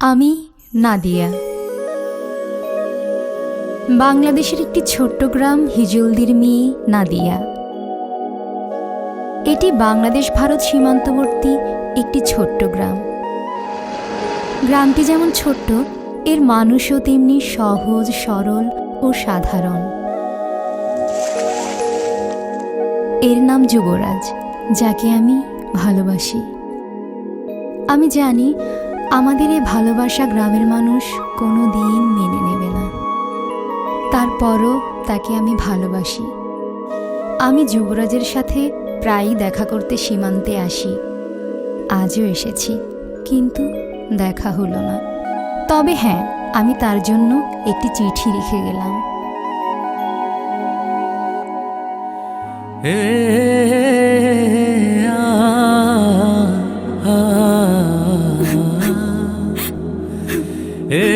আমি নাদিয়া। বাংলাদেশের একটি ছোট্ট গ্রাম হিজলদির মেয়ে নাদিয়া। এটি বাংলাদেশ ভারত সীমান্তবর্তী একটি ছোট্ট গ্রাম। গ্রামটি যেমন ছোট্ট, এর মানুষও তেমনি সহজ, সরল ও সাধারণ। এর নাম যুবরাজ, যাকে আমি ভালোবাসি। আমি জানি আমাদের এই ভালোবাসা গ্রামের মানুষ কোনো দিন মেনে নেবে না। তারপরও তাকে আমি ভালোবাসি। আমি যুবরাজের সাথে প্রায়ই দেখা করতে সীমান্তে আসি। আজও এসেছি, কিন্তু দেখা হলো না। তবে হ্যাঁ আমি তার জন্য একটি চিঠি লিখে গেলাম। নাদিয়া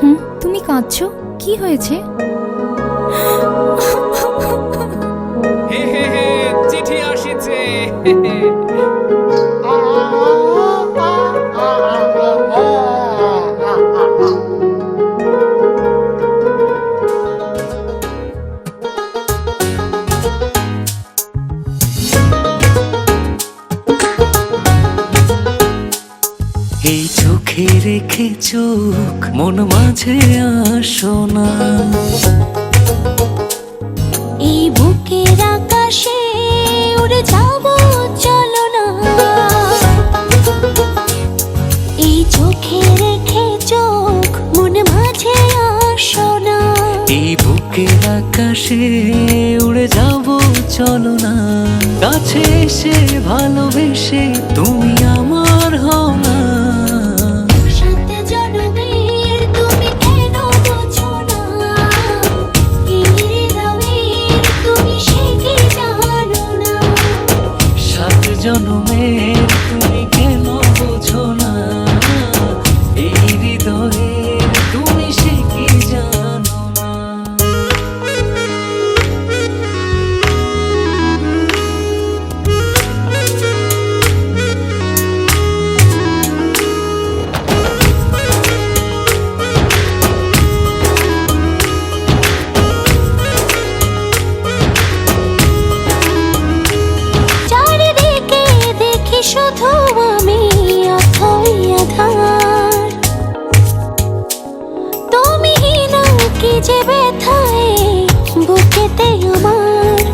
হুম তুমি কাঁদছো? কি হয়েছে? এই চোখে রেখে চোখ মন মাঝে আসো না। আকাশে উড়ে যাব চলো না। কাছে এসে ভালোবেসে তুমি আমার হও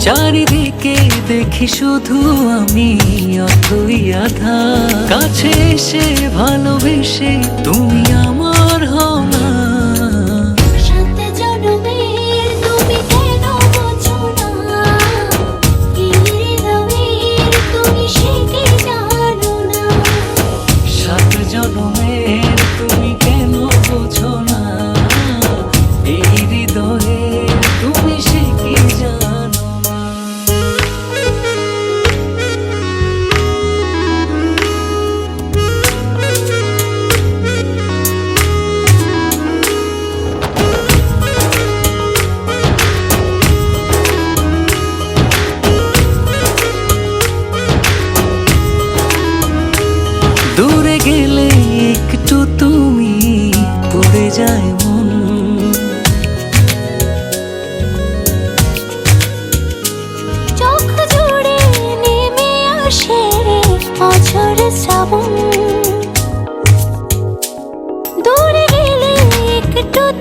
চারিদিকে দেখি শুধু আমি অথই আধা কাছে এসে ভালোবেসে তুমি আমার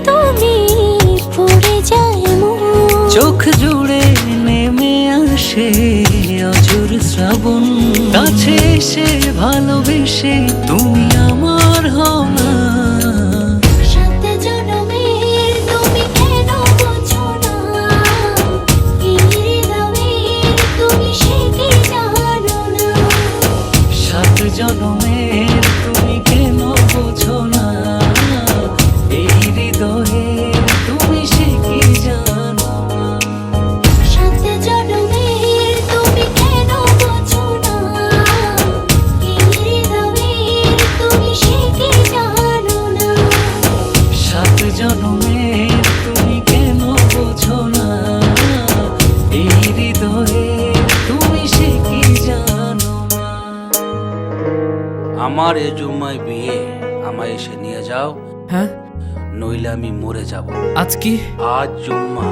তুমি পড়ে যায় চোখ জুড়ে নেমে আসে অজুর শ্রাবণ। কাছে এসে ভালোবেসে তুমি আমার হও আমার এ জুম্মায় বিয়ে আমায় এসে নিয়ে যাও। হ্যাঁ? নইলে আমি মরে যাব। আজ কি? আজ জুম্মা।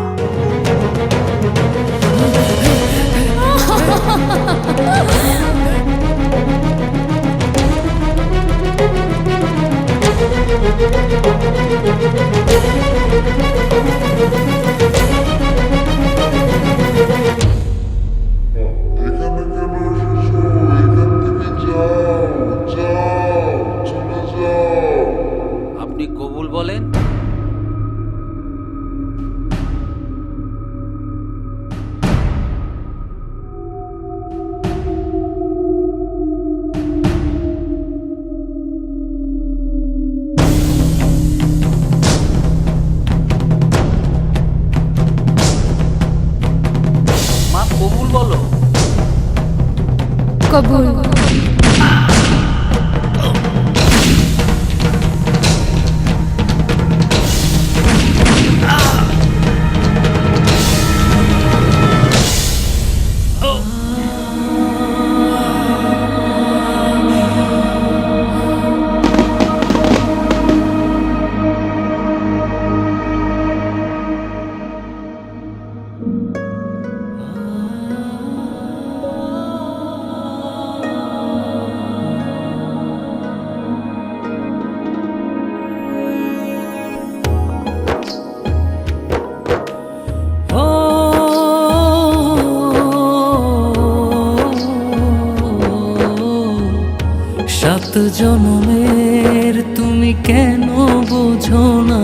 কবুল জনমের তুমি কেন বোঝো না?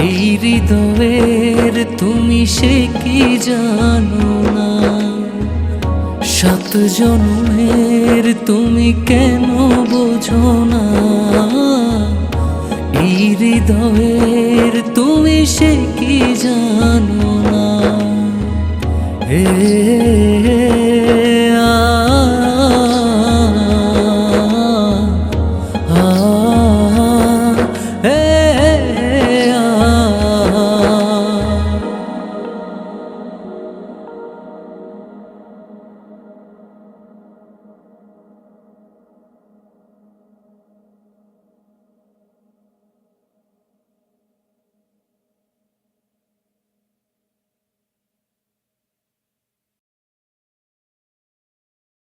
এই হৃদয়ের তুমি সে কি জানো না? সাত জনমের তুমি কেন বোঝো না? এই হৃদয়ের তুমি সে কি জানো না? হে